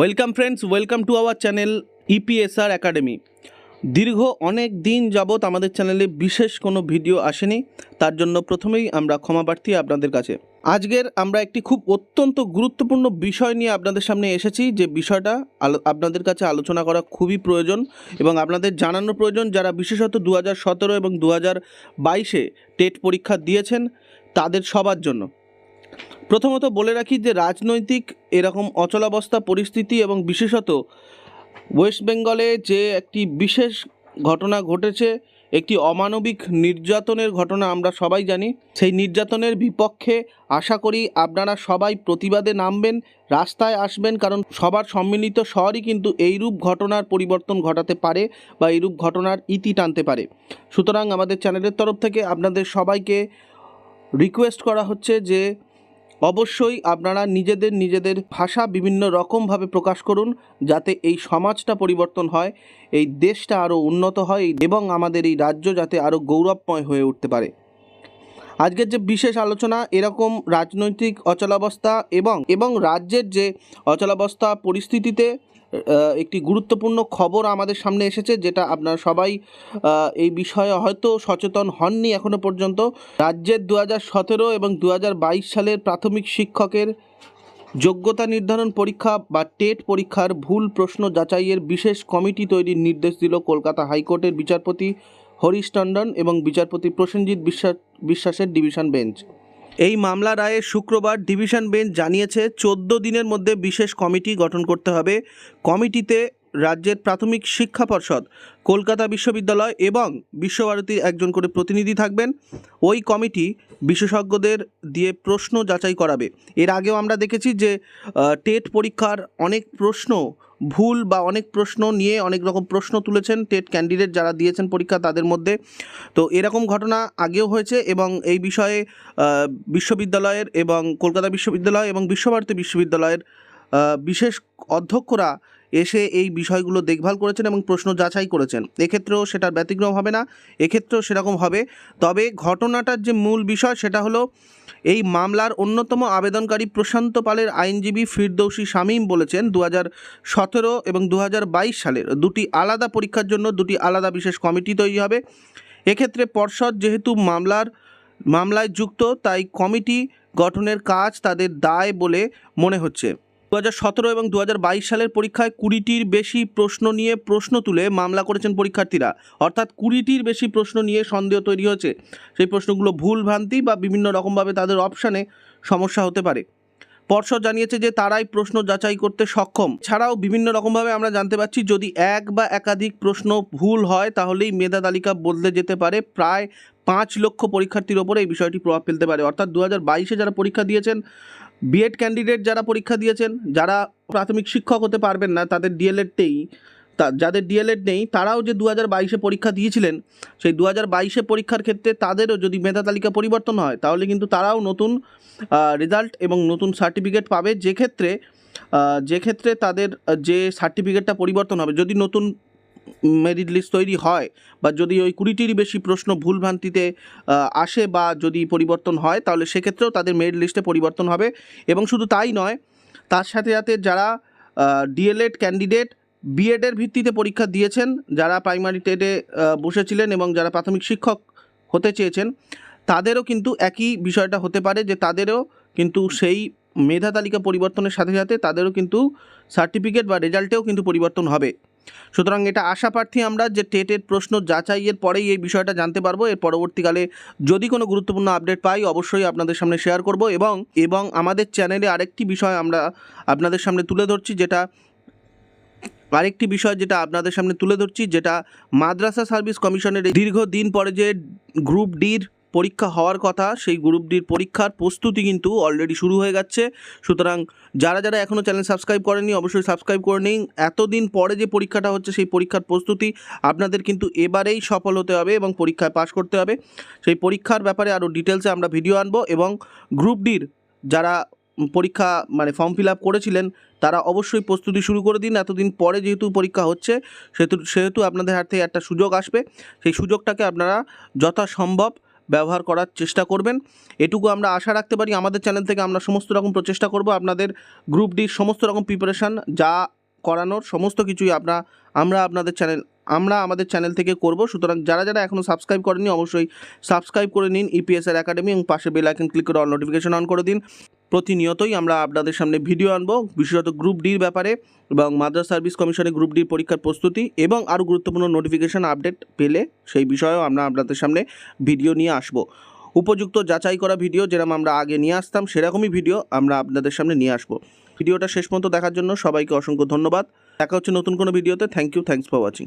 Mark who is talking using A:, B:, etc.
A: Welcome friends welcome to our channel EPSR academy দীর্ঘ অনেক দিন যাবৎ আমাদের চ্যানেলে বিশেষ কোনো ভিডিও আসেনি। তার জন্য প্রথমেই আমরা ক্ষমা প্রার্থী আপনাদের কাছে। আজকের আমরা একটি খুব অত্যন্ত গুরুত্বপূর্ণ বিষয় নিয়ে আপনাদের সামনে এসেছি। যে বিষয়টা আপনাদের কাছে আলোচনা করা খুবই প্রয়োজন এবং আপনাদের জানানো প্রয়োজন। যারা বিশেষত দু হাজার সতেরো এবং দু হাজার বাইশে টেট পরীক্ষা দিয়েছেন, তাদের সবার জন্য। প্রথমত বলে রাখি যে রাজনৈতিক এরকম অচলাবস্থা পরিস্থিতি এবং বিশেষত ওয়েস্ট বেঙ্গলে যে একটি বিশেষ ঘটনা ঘটেছে, একটি অমানবিক নির্যাতনের ঘটনা আমরা সবাই জানি। সেই নির্যাতনের বিপক্ষে আশা করি আপনারা সবাই প্রতিবাদে নামবেন, রাস্তায় আসবেন, কারণ সবার সম্মিলিত স্বরই কিন্তু এইরূপ ঘটনার পরিবর্তন ঘটাতে পারে বা এইরূপ ঘটনার ইতি টানতে পারে। সুতরাং আমাদের চ্যানেলের তরফ থেকে আপনাদের সবাইকে রিকোয়েস্ট করা হচ্ছে যে অবশ্যই আপনারা নিজেদের নিজেদের ভাষা বিভিন্ন রকমভাবে প্রকাশ করুন যাতে এই সমাজটা পরিবর্তন হয়, এই দেশটা আরও উন্নত হয় এবং আমাদের এই রাজ্য যাতে আরও গৌরবময় হয়ে উঠতে পারে। আজকের যে বিশেষ আলোচনা, এরকম রাজনৈতিক অচলাবস্থা এবং এবং রাজ্যের যে অচলাবস্থা পরিস্থিতিতে একটি গুরুত্বপূর্ণ খবর আমাদের সামনে এসেছে, যেটা আপনারা সবাই এই বিষয়ে হয়তো সচেতন হননি এখনও পর্যন্ত। রাজ্যের দু সতেরো এবং দু হাজার বাইশ সালের প্রাথমিক শিক্ষকের যোগ্যতা নির্ধারণ পরীক্ষা বা টেট পরীক্ষার ভুল প্রশ্ন যাচাইয়ের বিশেষ কমিটি তৈরির নির্দেশ দিল কলকাতা হাইকোর্টের বিচারপতি হরিশ টন্ডন এবং বিচারপতি প্রসেনজিৎ বিশ্বাস, বিশ্বাসের ডিভিশন বেঞ্চ। এই মামলা রায়ে শুক্রবার ডিভিশন বেঞ্চ জানিয়েছে, চোদ্দ দিনের মধ্যে বিশেষ কমিটি গঠন করতে হবে। কমিটিতে রাজ্যের প্রাথমিক শিক্ষা পর্ষদ, কলকাতা বিশ্ববিদ্যালয় এবং বিশ্বভারতীর একজন করে প্রতিনিধি থাকবেন। ওই কমিটি বিশেষজ্ঞদের দিয়ে প্রশ্ন যাচাই করাবে। এর আগেও আমরা দেখেছি যে টেট পরীক্ষার অনেক প্রশ্ন ভুল বা অনেক প্রশ্ন নিয়ে অনেক রকম প্রশ্ন তুলেছেন টেট ক্যান্ডিডেট যারা দিয়েছেন পরীক্ষা তাদের মধ্যে। তো এরকম ঘটনা আগেও হয়েছে এবং এই বিষয়ে বিশ্ববিদ্যালয়ের এবং কলকাতা বিশ্ববিদ্যালয় এবং বিশ্বভারতী বিশ্ববিদ্যালয়ের বিশেষ অধ্যক্ষরা এসে এই বিষয়গুলো দেখভাল করেছেন এবং প্রশ্ন যাচাই করেছেন। এক্ষেত্রেও সেটার ব্যতিক্রম হবে না, এক্ষেত্রেও সেরকম হবে। তবে ঘটনাটার যে মূল বিষয় সেটা হলো, এই মামলার অন্যতম আবেদনকারী প্রশান্ত পালের আইনজীবী ফিরদৌসী শামীম বলেছেন দু হাজার সতেরো এবং দু হাজার বাইশ সালের দুটি আলাদা পরীক্ষার জন্য দুটি আলাদা বিশেষ কমিটি তৈরি হবে। এক্ষেত্রে পর্ষদ যেহেতু মামলার, মামলায় যুক্ত, তাই কমিটি গঠনের কাজ তাদের দায় বলে মনে হচ্ছে। দু হাজার সতেরো এবং দু হাজার বাইশ সালের পরীক্ষায় কুড়িটির বেশি প্রশ্ন নিয়ে প্রশ্ন তুলে মামলা করেছেন পরীক্ষার্থীরা। অর্থাৎ কুড়িটির বেশি প্রশ্ন নিয়ে সন্দেহ তৈরি হয়েছে। সেই প্রশ্নগুলো ভুল ভ্রান্তি বা বিভিন্ন রকমভাবে তাদের অপশানে সমস্যা হতে পারে। পর্ষদ জানিয়েছে যে তারাই প্রশ্ন যাচাই করতে সক্ষম। ছাড়াও বিভিন্ন রকমভাবে আমরা জানতে পারছি, যদি এক বা একাধিক প্রশ্ন ভুল হয়, তাহলেই মেধা তালিকা বদলে যেতে পারে। প্রায় পাঁচ লক্ষ পরীক্ষার্থীর ওপরে এই বিষয়টি প্রভাব ফেলতে পারে। অর্থাৎ দু হাজার যারা পরীক্ষা দিয়েছেন বিএড ক্যান্ডিডেট যারা পরীক্ষা দিয়েছেন, যারা প্রাথমিক শিক্ষক হতে পারবেন না, তাদের ডিএলএডতেই তা, যাদের ডিএলএড নেই, তারাও যে দু হাজার বাইশে পরীক্ষা দিয়েছিলেন, সেই দু হাজার বাইশে পরীক্ষার ক্ষেত্রে তাদেরও যদি মেধা তালিকা পরিবর্তন হয়, তাহলে কিন্তু তারাও নতুন রেজাল্ট এবং নতুন সার্টিফিকেট পাবে। যে ক্ষেত্রে যে ক্ষেত্রে তাদের যে সার্টিফিকেটটা পরিবর্তন হবে, যদি নতুন মেরিট লিস্ট তৈরি হয়, বা যদি ওই কুড়িটির বেশি প্রশ্ন ভুলভ্রান্তিতে আসে বা যদি পরিবর্তন হয়, তাহলে সেক্ষেত্রেও তাদের মেরিট লিস্টে পরিবর্তন হবে। এবং শুধু তাই নয়, তার সাথে সাথে যারা ডিএলএড ক্যান্ডিডেট বিএডের ভিত্তিতে পরীক্ষা দিয়েছেন, যারা প্রাইমারি টেটে বসেছিলেন এবং যারা প্রাথমিক শিক্ষক হতে চেয়েছেন, তাদেরও কিন্তু একই বিষয়টা হতে পারে যে তাদেরও কিন্তু সেই মেধা তালিকা পরিবর্তনের সাথে সাথে তাদেরও কিন্তু সার্টিফিকেট বা রেজাল্টেও কিন্তু পরিবর্তন হবে। সুতরাং এটা আশা প্রার্থী আমরা যে টেটের প্রশ্ন যাচাইয়ের পরেই এই বিষয়টা জানতে পারব। এর পরবর্তীকালে যদি কোনো গুরুত্বপূর্ণ আপডেট পাই, অবশ্যই আপনাদের সামনে শেয়ার করব এবং এবং আমাদের চ্যানেলে আরেকটি বিষয় আমরা আপনাদের সামনে তুলে ধরছি, যেটা আরেকটি বিষয় যেটা আপনাদের সামনে তুলে ধরছি, যেটা মাদ্রাসা সার্ভিস কমিশনের দীর্ঘদিন পরে যে গ্রুপ ডির পরীক্ষা হওয়ার কথা, সেই গ্রুপ ডির পরীক্ষার প্রস্তুতি কিন্তু অলরেডি শুরু হয়ে যাচ্ছে সুতরাং যারা যারা এখনও চ্যানেল সাবস্ক্রাইব করেনি অবশ্যই সাবস্ক্রাইব করে নিন। এতদিন পরে যে পরীক্ষাটা হচ্ছে, সেই পরীক্ষার প্রস্তুতি আপনাদের কিন্তু এবারেই সফল হতে হবে এবং পরীক্ষায় পাশ করতে হবে। সেই পরীক্ষার ব্যাপারে আরও ডিটেলসে আমরা ভিডিও আনব এবং গ্রুপ ডির যারা পরীক্ষা মানে ফর্ম ফিল আপ করেছিলেন, তারা অবশ্যই প্রস্তুতি শুরু করে দিন। এতদিন পরে যেহেতু পরীক্ষা হচ্ছে, সেহেতু সেহেতু আপনাদের হাত একটা সুযোগ আসবে। সেই সুযোগটাকে আপনারা যথাসম্ভব ব্যবহার করার চেষ্টা করবেন। এটুকু আমরা আশা রাখতে পারি আমাদের চ্যানেল থেকে আমরা সমস্ত রকম প্রচেষ্টা করব। আপনাদের গ্রুপ ডির সমস্ত রকম প্রিপারেশান যা করানোর সমস্ত কিছুই আমরা আমরা আপনাদের চ্যানেল, আমরা আমাদের চ্যানেল থেকে করব। সুতরাং যারা যারা এখনও সাবস্ক্রাইব করেনি অবশ্যই সাবস্ক্রাইব করে নিন ইপিএসআর একাডেমি এবং পাশে বেল আইকন ক্লিক করে অল নোটিফিকেশন অন করে দিন। প্রতিনিয়তই আমরা আপনাদের সামনে ভিডিও আনব, বিশেষত গ্রুপ ডির ব্যাপারে এবং মাদ্রাস সার্ভিস কমিশনের গ্রুপ ডির পরীক্ষার প্রস্তুতি এবং আরও গুরুত্বপূর্ণ নোটিফিকেশন আপডেট পেলে সেই বিষয়েও আমরা আপনাদের সামনে ভিডিও নিয়ে আসব। উপযুক্ত যাচাই করা ভিডিও যেরকম আমরা আগে নিয়ে আসতাম, সেরকমই ভিডিও আমরা আপনাদের সামনে নিয়ে আসব। ভিডিওটা শেষ পর্যন্ত দেখার জন্য সবাইকে অসংখ্য ধন্যবাদ। দেখা হচ্ছে নতুন কোনো ভিডিওতে thank you thanks for watching